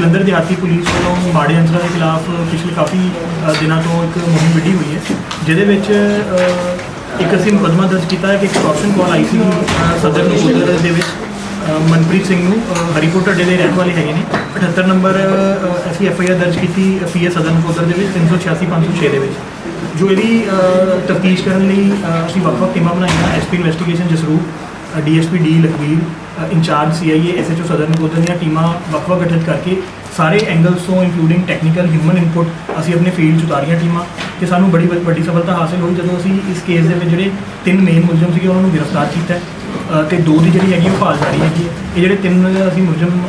ਜਲੰਧਰ ਦਿਹਾਤੀ ਪੁਲਿਸ ਵੱਲੋਂ ਮਾੜੇ ਅੰਸਰਾਂ ਦੇ ਖਿਲਾਫ ਪਿਛਲੇ ਕਾਫੀ ਅ, ਦਿਨਾਂ ਤੋਂ ਇੱਕ ਮੁਹਿੰਮ ਵਿੱਢੀ ਹੋਈ ਹੈ ਜਿਹਦੇ ਵਿੱਚ ਅ, ਇੱਕ ਅਸੀਂ ਮੁਕੱਦਮਾ ਦਰਜ ਕੀਤਾ ਹੈ ਕਿ ਇੱਕ ਆਪਸ਼ਨ ਕਾਲ ਆਈ ਸੀ ਅ, ਸਦਰ ਨਕੋਦਰ ਦੇ ਵਿੱਚ ਅ, ਮਨਪ੍ਰੀਤ ਸਿੰਘ ਨੂੰ ਅ, ਹਰੀਪੁਰ ਢੱਡੇ ਦੇ ਰਹਿਣ ਵਾਲੇ ਹੈਗੇ ਨੇ। 78 ਨੰਬਰ ਅ, ਅਸੀਂ ਐਫ ਆਈ ਆਰ ਦਰਜ ਕੀਤੀ ਪੀਏ ਸਦਰ ਨਕੋਦਰ ਦੇ ਵਿੱਚ 386 506 ਦੇ ਵਿੱਚ। ਜੋ ਇਹਦੀ ਤਫਤੀਸ਼ ਕਰਨ ਲਈ ਅ, ਅਸੀਂ ਵੱਖ-ਵੱਖ ਟੀਮਾਂ ਬਣਾਈਆਂ SP investigation Jasroop DSP D Lakhvir incharge CIA SHO Sadar Nakodar ਦੀਆਂ ਟੀਮਾਂ ਵੱਖ-ਵੱਖ ਗਠਿਤ ਕਰਕੇ ਸਾਰੇ ਐਂਗਲਸ ਤੋਂ ਇਨਕਲੂਡਿੰਗ ਟੈਕਨੀਕਲ ਹਿਊਮਨ ਇਨਪੁਟ ਅਸੀਂ ਆਪਣੇ ਫੀਲਡ 'ਚ ਉਤਾਰੀਆਂ ਟੀਮਾਂ ਤੇ ਸਾਨੂੰ ਬੜੀ ਵ- ਵੱਡੀ ਸਫਲਤਾ ਹਾਸਲ ਹੋਈ ਜਦੋਂ ਅਸੀਂ ਇਸ ਕੇਸ ਦੇ ਵਿੱਚ ਜਿਹੜੇ ਤਿੰਨ ਮੇਨ ਮੁਲਜ਼ਮ ਸੀਗੇ ਉਹਨਾਂ ਨੂੰ ਗ੍ਰਿਫਤਾਰ ਕੀਤਾ ਹੈ। ਤੇ ਦੋ ਦੀ ਜਿਹੜੀ ਹੈਗੀ ਉਹ ਭਾਲ ਜਾਰੀ ਹੈਗੀ ਹੈ। ਇਹ ਜਿਹੜੇ ਤਿੰਨ ਅਸੀਂ ਮੁਲਜ਼ਮ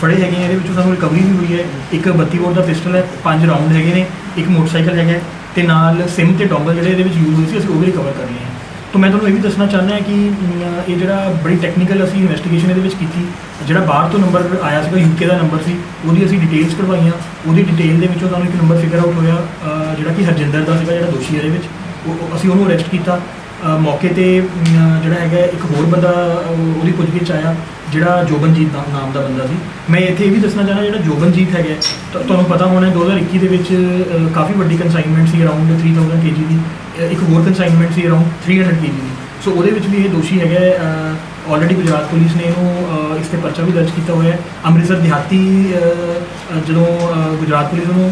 ਫੜੇ ਹੈਗੇ ਆ ਇਹਦੇ ਵਿੱਚੋਂ ਸਾਨੂੰ ਰਿਕਵਰੀ ਵੀ ਹੋਈ ਹੈ। ਇੱਕ 32 ਬੋਰ ਦਾ ਪਿਸਟਲ ਹੈ ਪੰਜ ਰਾਉਂਡ ਹੈਗੇ ਨੇ ਇੱਕ ਮੋਟਰਸਾਈਕਲ ਹੈਗਾ ਹੈ, ਤੇ ਨਾਲ ਸਿਮ ਤੇ ਡੋਂਗਲ ਜਿਹੜੇ ਇਹਦੇ ਵਿੱਚ ਯੂਜ਼ ਹੋਏ ਸੀ ਅਸੀਂ ਉਹ ਵੀ ਰਿਕਵਰ ਕਰ ਲਏ ਹਾਂ। ਤਾਂ ਮੈਂ ਤੁਹਾਨੂੰ ਇਹ ਵੀ ਦੱਸਣਾ ਚਾਹੁੰਦਾ ਹਾਂ ਕਿ ਅਮ, ਇਹ ਜਿਹੜਾ ਬੜੀ ਟੈਕਨੀਕਲ ਅਸੀਂ ਇਨਵੈਸਟੀਗੇਸ਼ਨ ਇਹਦੇ ਵਿੱਚ ਕੀਤੀ। ਜਿਹੜਾ ਬਾਹਰ ਤੋਂ ਨੰਬਰ ਆਇਆ ਸੀਗਾ ਯੂਕੇ ਦਾ ਨੰਬਰ ਸੀ ਉਹਦੀ ਅਸੀਂ ਡਿਟੇਲਸ ਕਢਵਾਈਆਂ ਉਹਦੀ ਡਿਟੇਲ ਦੇ ਵਿੱਚੋਂ ਸਾਨੂੰ ਇੱਕ ਨੰਬਰ ਫਿਗਰ ਆਊਟ ਹੋਇਆ ਅ, ਜਿਹੜਾ ਕਿ ਹਰਜਿੰਦਰ ਦਾ ਸੀਗਾ ਜਿਹੜਾ ਦੋਸ਼ੀ ਇਹਦੇ ਵਿੱਚ। ਉਹ- ਉਹ- ਅਸੀਂ ਉਹਨੂੰ ਅਰੈਸਟ ਕੀਤਾ। ਅ, ਮੌਕੇ ਤੇ ਅਮ, ਜਿਹੜਾ ਹੈਗਾ ਇੱਕ ਹੋਰ ਬੰਦਾ ਅ, ਉਹਦੀ ਪੁੱਛਗਿੱਛ ਆਇਆ ਜਿਹੜਾ ਜੋਬਨਜੀਤ ਦਾ ਨਾਮ ਦਾ ਬੰਦਾ ਸੀ। ਮੈਂ ਇੱਥੇ ਇਹ ਵੀ ਦੱਸਣਾ ਚਾਹੁੰਦਾ ਜਿਹੜਾ ਜੋਬਨਜੀਤ ਹੈਗਾ ਤਾਂ ਤੁਹਾਨੂੰ ਪਤਾ ਹੋਣਾ ਹੈ 2021 ਦੇ ਵਿੱਚ ਅ, ਕਾਫੀ ਵੱਡੀ ਕੰਸਾਈਨਮੈਂਟ ਸੀ ਅਰਾਊਂਡ 3000 ਕੇਜੀ ਦੀ। ਇੱਕ ਹੋਰ ਕਨਸਾਈਨਮੈਂਟ ਸੀ ਅਰਾਊਂਡ 300 ਕੇਜੀ ਦੀ। ਸੋ ਉਹਦੇ ਵਿੱਚ ਵੀ ਇਹ ਦੋਸ਼ੀ ਹੈਗਾ ਆਲਰੇਡੀ ਗੁਜਰਾਤ ਪੁਲਿਸ ਨੇ ਇਹਨੂੰ ਇਸ ਤੇ ਪਰਚਾ ਵੀ ਦਰਜ ਕੀਤਾ ਹੋਇਆ ਹੈ। ਅੰਮ੍ਰਿਤਸਰ ਦਿਹਾਤੀ ਜਦੋਂ ਗੁਜਰਾਤ ਪੁਲਿਸ ਨੂੰ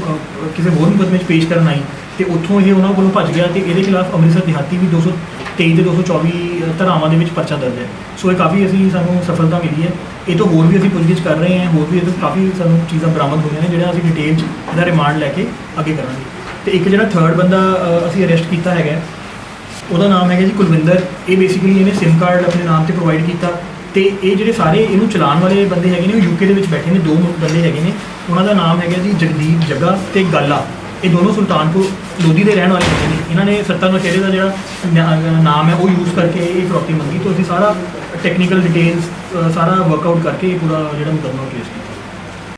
ਕਿਸੇ ਹੋਰ ਮੁਕੱਦਮੇ 'ਚ ਪੇਸ਼ ਕਰਨ ਆਈ, ਤੇ ਉੱਥੋਂ ਇਹ ਉਹਨਾਂ ਕੋਲੋਂ ਭੱਜ ਗਿਆ ਤੇ ਇਹਦੇ ਖਿਲਾਫ ਅੰਮ੍ਰਿਤਸਰ ਦਿਹਾਤੀ ਵੀ 223 ਤੇ 224 ਧਾਰਾਵਾਂ ਦੇ ਵਿੱਚ ਪਰਚਾ ਦਰਜ ਹੈ। ਸੋ ਇਹ ਕਾਫੀ ਅਸੀਂ ਸਾਨੂੰ ਸਫਲਤਾ ਮਿਲੀ ਹੈ। ਇਹ ਤੋਂ ਹੋਰ ਵੀ ਅਸੀਂ ਪੁੱਛਗਿੱਛ ਕਰ ਰਹੇ ਹਾਂ, ਹੋਰ ਵੀ ਇਹ ਤੋਂ ਕਾਫੀ ਸਾਨੂੰ ਚੀਜ਼ਾਂ ਬਰਾਮਦ ਹੋਈਆਂ ਨੇ, ਜਿਹੜਾ ਅਸੀਂ ਡਿਟੇਲ 'ਚ ਇਹਦਾ ਰਿਮਾਂਡ ਲੈ ਕੇ ਅੱਗੇ ਕਰਾਂਗੇ। ਤੇ ਇੱਕ ਜਿਹੜਾ ਥਰਡ ਬੰਦਾ ਅ, ਅਸੀਂ ਅਰੈਸਟ ਕੀਤਾ ਹੈਗਾ ਹੈ, ਉਹਦਾ ਨਾਮ ਹੈਗਾ ਜੀ ਕੁਲਵਿੰਦਰ। ਇਹ ਬੇਸਿਕਲੀ ਇਹਨੇ SIM ਕਾਰਡ ਆਪਣੇ ਨਾਮ ਤੇ ਪ੍ਰੋਵਾਈਡ ਕੀਤਾ ਤੇ ਇਹ ਜਿਹੜੇ ਸਾਰੇ ਇਹਨੂੰ ਚਲਾਉਣ ਵਾਲੇ ਬੰਦੇ ਹੈਗੇ ਨੇ ਉਹ ਯੂਕੇ ਦੇ ਵਿੱਚ ਬੈਠੇ ਨੇ ਦੋ ਬੰਦੇ ਹੈਗੇ ਨੇ। ਉਹਨਾਂ ਦਾ ਨਾਮ ਹੈਗਾ ਜੀ ਜਗਦੀਪ ਜੱਗਾ ਤੇ ਗਾਲਾ। ਇਹ ਦੋਨੋਂ ਸੁਲਤਾਨਪੁਰ ਲੋਧੀ ਦੇ ਰਹਿਣ ਵਾਲੇ ਬੰਦੇ ਨੇ। ਇਹਨਾਂ ਨੇ ਸੱਤਾ ਨਸ਼ੇਰੇ ਦਾ ਜਿਹੜਾ ਨਾ- ਨਾਮ ਹੈ ਉਹ ਯੂਜ਼ ਕਰਕੇ ਇਹ ਪ੍ਰੋਪਰਟੀ ਮੰਗੀ ਤੋਂ ਅਸੀਂ ਸਾਰਾ ਟੈਕਨੀਕਲ ਡਿਟੇਲਸ ਸਾਰਾ ਵਰਕਆਊਟ ਕਰਕੇ ਇਹ ਪੂਰਾ ਜਿਹੜਾ ਮੁਕੱਦਮਾ ਕੇਸ ਕੀਤਾ।